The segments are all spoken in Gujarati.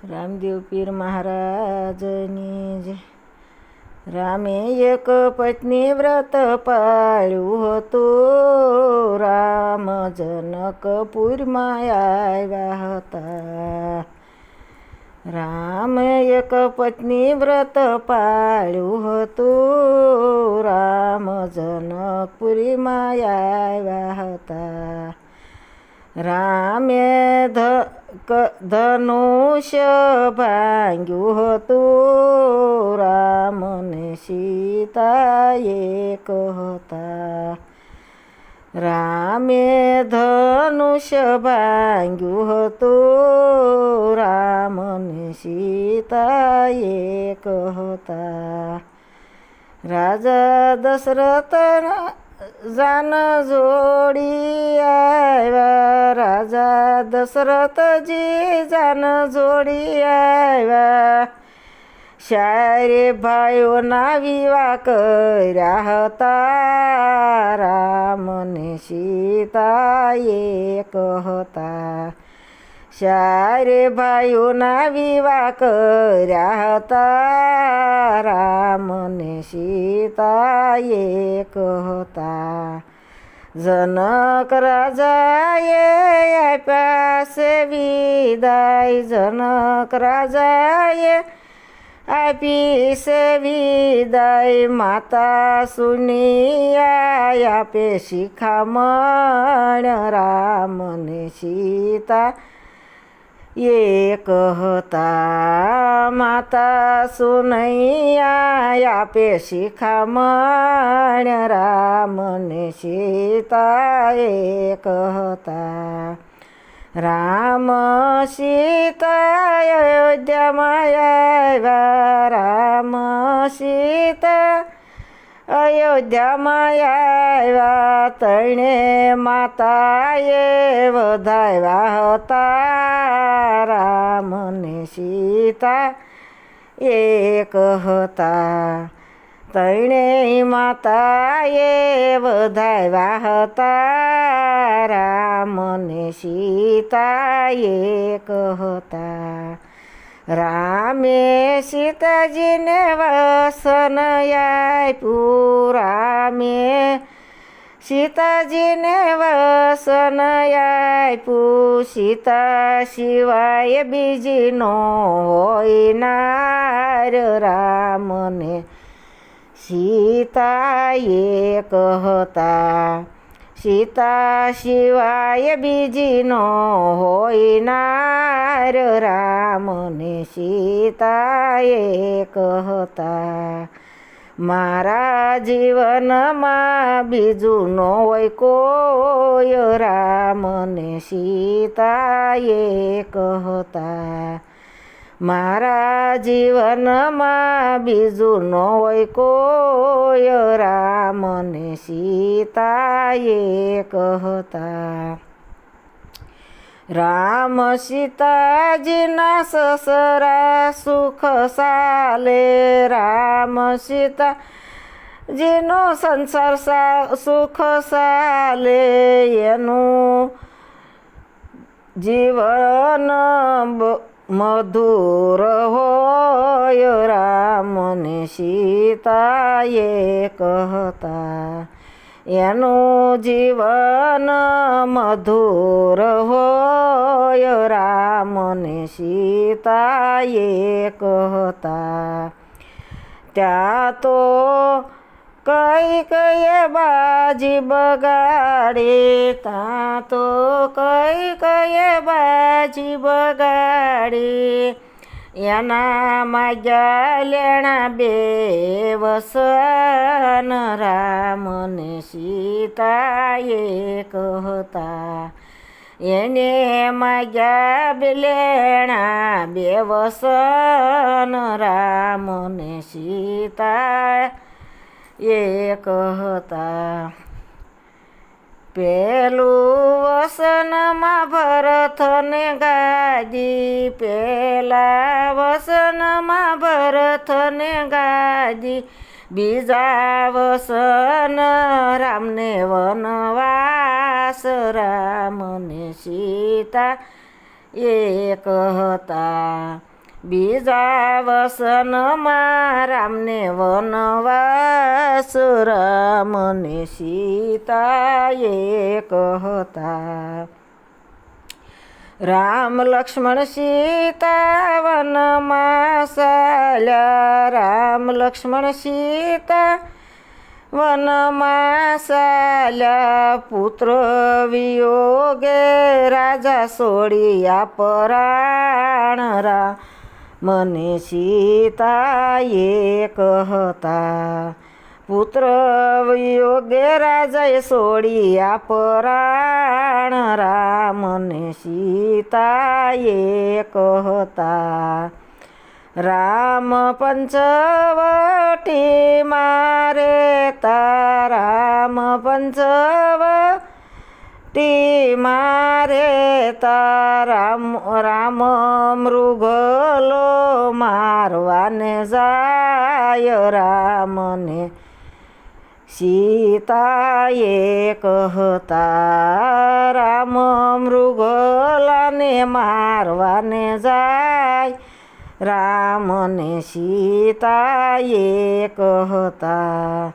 રામદેવ પીર મહારાજની જય રામે એક પત્ની વ્રત પાળ્યું હતું રામ જનકપુરમાં આવ્યા હતા રામ એક પત્ની વ્રત પાળ્યું હતું રામ જનકપુરીમાં આવ્યા હતા રામે ધ ક- ધનુષ્ય ભાંગ્યું હતું રામ ને સીતા એક હતા રામે ધનુષ્ય ભાંગ્યું હતું રામ ને સીતા એક હતા રાજા દશરથના જાન જોડી આવ્યા રાજા દશરથજી જાન જોડી આવ્યા શાયરે ભાઈઓના વિવાહ કર્યા હતા રામ ને સીતા એક હતા શાયરે ભાઈઓના વિવાહ કર્યા હતા રામ ને સીતા એક હતા જનક રાજાએ આપ્યા છે વિદાય જનક રાજાએ આપી છે વિદાય માતા સુનિયા આપે શિખામણ રામ ને સીતા એક હતા માતા સુનૈયા આપે શિખામણ રામ ને સીતા એક હતા રામ સીતા અયોધ્યામાં આવ્યા રામ સીતા અયોધ્યામાં આવ્યા તણે માતાએ વધાવ્યા હતા રામ ને સીતા એક હતા. તણે માતાએ વધાવ્યા હતા રામ ને સીતા એક હતા. રામે સીતાજીને વસન આપ્યું. રામે સીતાજીને વસન આપ્યું. સીતા સિવાય બીજી નો હોય નાર રામને. સીતા એક હતા. સીતા શિવાય બીજીનો હોય નાર રામને સીતાએ કહતા મારા જીવનમાં બીજું હોય કોઈ રામને સીતાએ સીતા એક હતા. મારા જીવનમાં બીજું ન હોય કોઈ રામ ને કહતા રામ સીતાજીના સસરા સુખ સાલે, રામ સીતા જેનો સંસાર સા, સુખ સાલે, એનું જીવન બ- મધુર હોય રામ ને સીતા એક હતા એનું જીવન મધુર હોય રામ ને સીતા એક હતા ત્યાં તો કઈ કઈ બાજી બગાડે ત્યાં તો કઈ કઈ બાજી બગાડે. એના માગ્યા લેણા બે વસન, રામને સીતા એક હતા. એને માગ્યા લેણા બે વસન, રામને સીતા એક હતા પેલું વસનમાં ભરતને ગાદી પેલા વસનમાં ભરતને ગાદી બીજા વસન રામને વનવાસ રામને સીતા એક હતા બીજા વસનમાં રામને વનવાસ રામને સીતા એક હતા રામ લક્ષ્મણ સીતા વનમાં ચાલ્યા રામ લક્ષ્મણ સીતા વનમાં ચાલ્યા પુત્ર વિયોગે રાજા સોડિયા પરાણ રા મને સીતા એક હતા પુત્ર વિયોગે રાજાએ સોડિયા પરાણ રામને સીતા એક હતા રામ પંચવટી મારે તારામ પંચવટી મારે તારામ રામ મૃગલો મારવાને જાય રામને. સીતા એક હતા રામ મૃગલાને મારવાને જાય રામને. સીતા એક હતા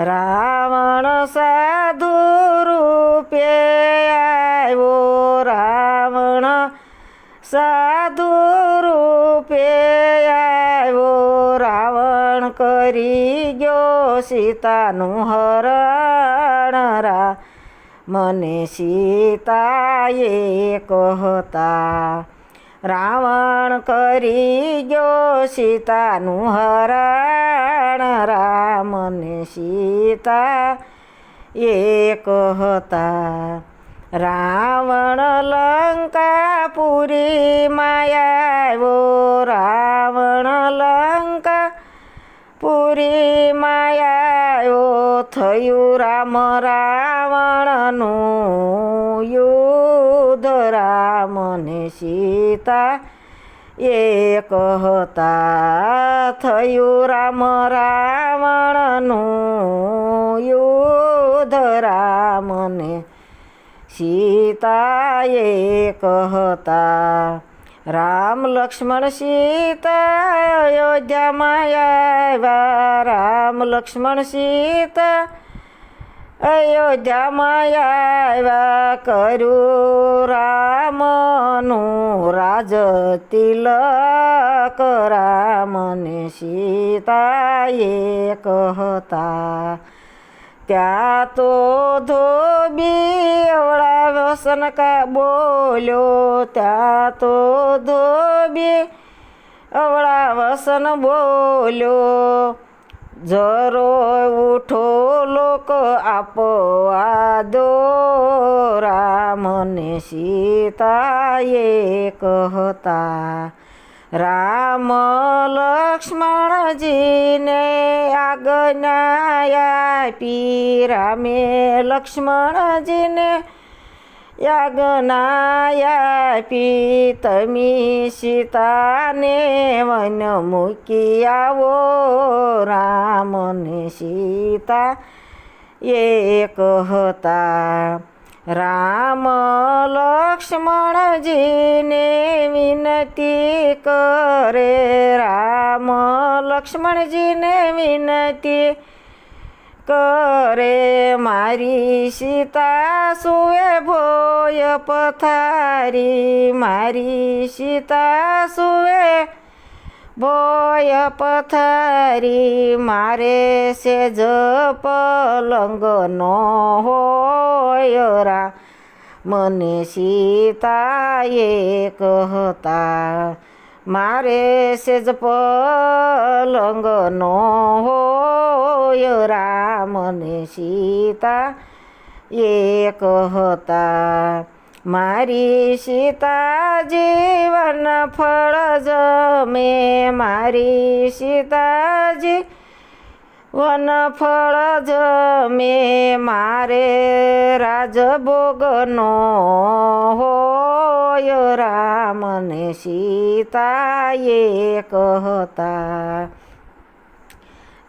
રાવણ સાધુ રૂપે આવ્યો રાવણ સાધુ રૂપે આવ્યો રાવણ કરી ગયો સીતાનું હરણ રા મને સીતા એક હતા રાવણ કરી ગયો સીતાનું હરણ, રામને સીતા એક હતા. રાવણ લંકાપુરી માયાવો રાવણ લંકા પુરી માયાયો થયું રામ રાવણનું યુદ્ધ રામને સીતા એક હતા થયું રામ રાવણનું યુદ્ધ રામને સીતા એક હતા રામ લક્ષ્મણ સીતા અયોધ્યામાં આવ્યા રામ લક્ષ્મણ સીતા અયોધ્યામાં આવ્યા કરું રામનું રાજ તિલક. રામને સીતા એક હતા ત્યાં તો ધોબી અવળા વ્યસન કા બોલ્યો, ત્યાં તો ધોબી અવળા વસન બોલ્યો. જરો ઉઠો લોકો આપો દો રામને સીતા એક હતા રામ લક્ષ્મણજીને આજ્ઞા આપી. રામે લક્ષ્મણજીને આજ્ઞા આપી તમે સીતાને વન મૂકી આવો રામને સીતા એક હતા. રામ લક્ષ્મણજીને વિનતી કરે. રામ લક્ષ્મણજીને વિનંતી કરે મારી સીતા સુએ ભોય પથારી મારી સીતા સુએ ભોય પથારી મારે સેજ પલંગ નો હોય રા મને સીતા એક હતા મારે સેજ પલંગ નો હોય રામને સીતા એક હતા. મારી સીતા જીવન ફળ જમે. મારી સીતાજી વન ફળ જમે. મારે રાજભોગનો હોય રામને સીતા એક હતા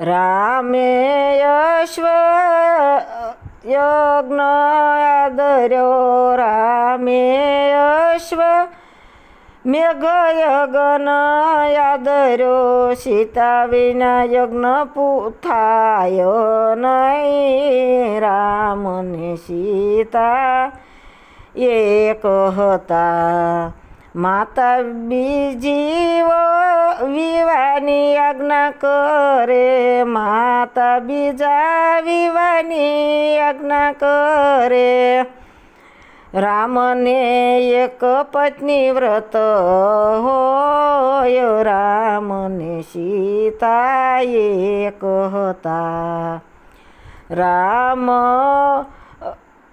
રામે અશ્વ યજ્ઞ આદર્યો, રામે અશ્વ મેઘયગન યાદર્યો સીતા વિના યજ્ઞ પૂથાય નહીં, રામ ને સીતા એક હતા. માતા બીજી વિવાની આજ્ઞા કરે. માતા બીજા વિવાની આજ્ઞા કરે. રામને એક પત્ની વ્રત હોય. રામને સીતા એક હતા. રામ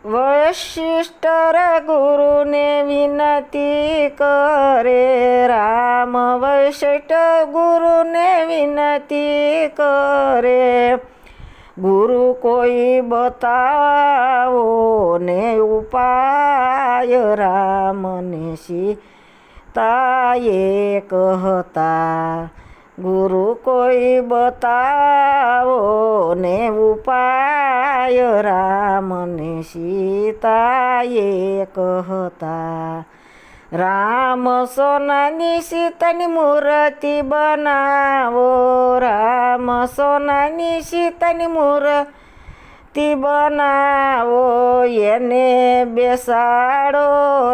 વશિષ્ઠર ગુરુને વિનંતી કરે, રામ વશિષ્ઠ ગુરુને વિનંતી કરે. ગુરુ કોઈ બતાવો ને ઉપાય, રામને સીતા કહતા હતા ગુરુ કોઈ બતાવો ને ઉપાય રામને સીતા એક હતા રામ સોનાની સીતાની મૂર્તિ બનાવો, રામ સોનાની સીતાની મૂર્તિ બનાવો, એને બેસાડો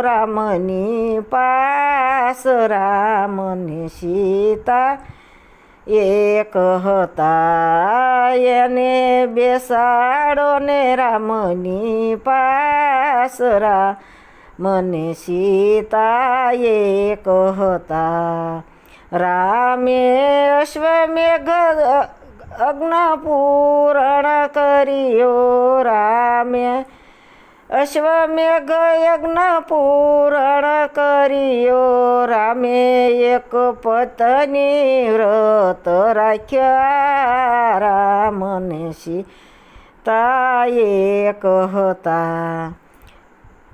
રામની પાસ, રામને સીતા એક હતા, એને બેસાડો ને રામની પાસરા. મને સીતા એક હતા. રામે અશ્વમેઘ અગ્નપૂરણ કર્યો. રામે અશ્વમેઘ યજ્ઞ પૂરણ કર્યો. રામે એક પતની વ્રત રાખ્યા. રામને સીતા એક હતા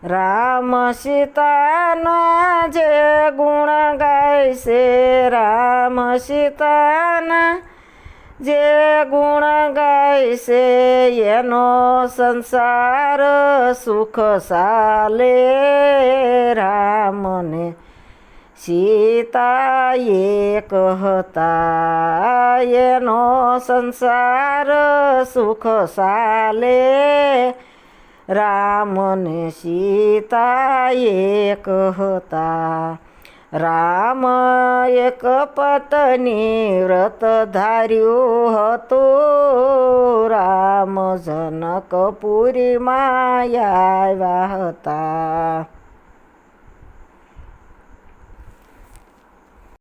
રામ સીતાના જે ગુણ ગાય છે, રામ સીતાના જે ગુણ ગાય એનો સંસાર સુખ સાલે રામને. સીતા એક હતા એનો સંસાર સુખ સાલે રામને. સીતા એક હતા રામ એક પત્ની વ્રત ધાર્યું હતું. રામ જનકપુરીમાં આવ્યા હતા.